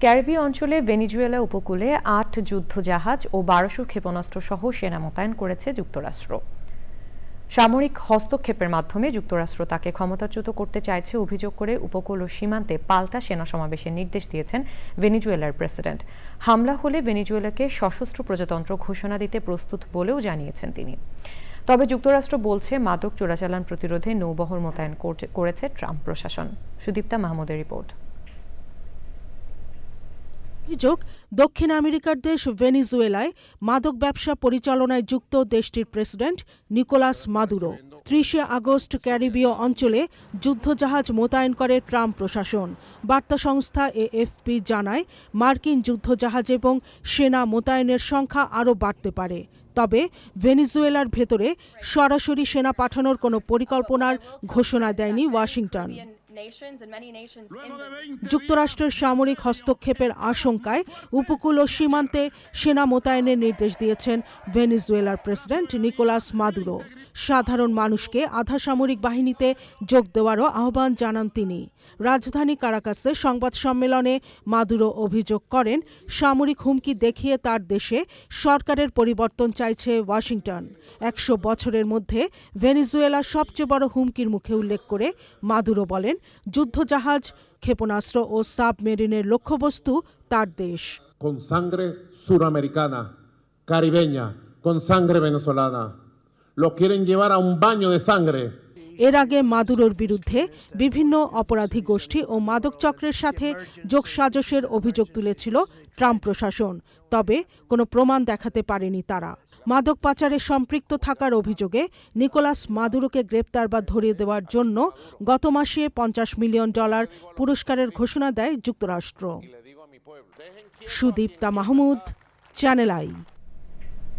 ক্যারিবীয় অঞ্চলে ভেনিজুয়েলা উপকূলে আট যুদ্ধজাহাজ ও বারোশো ক্ষেপণাস্ত্র সহ সেনা মোতায়েন করেছে যুক্তরাষ্ট্র। সামরিক হস্তক্ষেপের মাধ্যমে যুক্তরাষ্ট্র তাকে ক্ষমতাচ্যুত করতে চাইছে অভিযোগ করে উপকূল ও সীমান্তে পাল্টা সেনা সমাবেশের নির্দেশ দিয়েছেন ভেনিজুয়েলার প্রেসিডেন্ট। হামলা হলে ভেনিজুয়েলাকে সশস্ত্র প্রজাতন্ত্র ঘোষণা দিতে প্রস্তুত বলেও জানিয়েছেন তিনি। তবে যুক্তরাষ্ট্র বলছে মাদক চোরাচালান প্রতিরোধে নৌবহর মোতায়েন করছে- করেছে ট্রাম্প প্রশাসন। সুদীপ্তা মাহমুদের রিপোর্ট। অভিযোগ, দক্ষিণ আমেরিকার দেশ ভেনিজুয়েলায় মাদক ব্যবসা পরিচালনায় যুক্ত দেশটির প্রেসিডেন্ট নিকোলাস মাদুরো। ত্রিশে আগস্ট ক্যারিবীয় অঞ্চলে যুদ্ধজাহাজ মোতায়েন করে ট্রাম্প প্রশাসন। বার্তা সংস্থা এএফপি জানায়, মার্কিন যুদ্ধজাহাজ এবং সেনা মোতায়েনের সংখ্যা আরও বাড়তে পারে। তবে ভেনিজুয়েলার ভেতরে সরাসরি সেনা পাঠানোর কোনো পরিকল্পনার ঘোষণা দেয়নি Washington. Nations and many nations in the যুক্তরাষ্ট্রের সামরিক হস্তক্ষেপের আশঙ্কায় উপকূল ও সীমান্তে সেনা মোতায়েনের নির্দেশ দিয়েছেন ভেনিজুয়েলার প্রেসিডেন্ট নিকোলাস মাদুরো। সাধারণ মানুষকে আধা সামরিক বাহিনীতে যোগ দেওয়ারও আহ্বান জানান তিনি। রাজধানী কারাকাসে সংবাদ সম্মেলনে মাদুরো অভিযোগ করেন সামরিক হুমকি দেখিয়ে তার দেশে সরকারের পরিবর্তন চাইছে ওয়াশিংটন। একশো বছরের মধ্যে ভেনিজুয়েলা সবচেয়ে বড় হুমকির মুখে উল্লেখ করে মাদুরো বলেন যুদ্ধজাহাজ ক্ষেপণাস্ত্র ও সাবমেরিনের লক্ষ্যবস্তু তার দেশ con sangre suramericana, caribeña, con sangre venezolana. Lo quieren llevar a un baño de sangre. এর আগে মাদুরোর বিরুদ্ধে বিভিন্ন অপরাধী গোষ্ঠী ও মাদক চক্রের সাথে যোগসাজশের অভিযোগ তুলেছিল ট্রাম্প প্রশাসন। তবে কোনো প্রমাণ দেখাতে পারেনি তারা। মাদক পাচারে সম্পৃক্ত থাকার অভিযোগে নিকোলাস মাদুরোকে গ্রেপ্তার বা ধরিয়ে দেওয়ার জন্য গত মাসে পঞ্চাশ মিলিয়ন ডলার পুরস্কারের ঘোষণা দেয় যুক্তরাষ্ট্র। Sudipta Mahmud, channel I.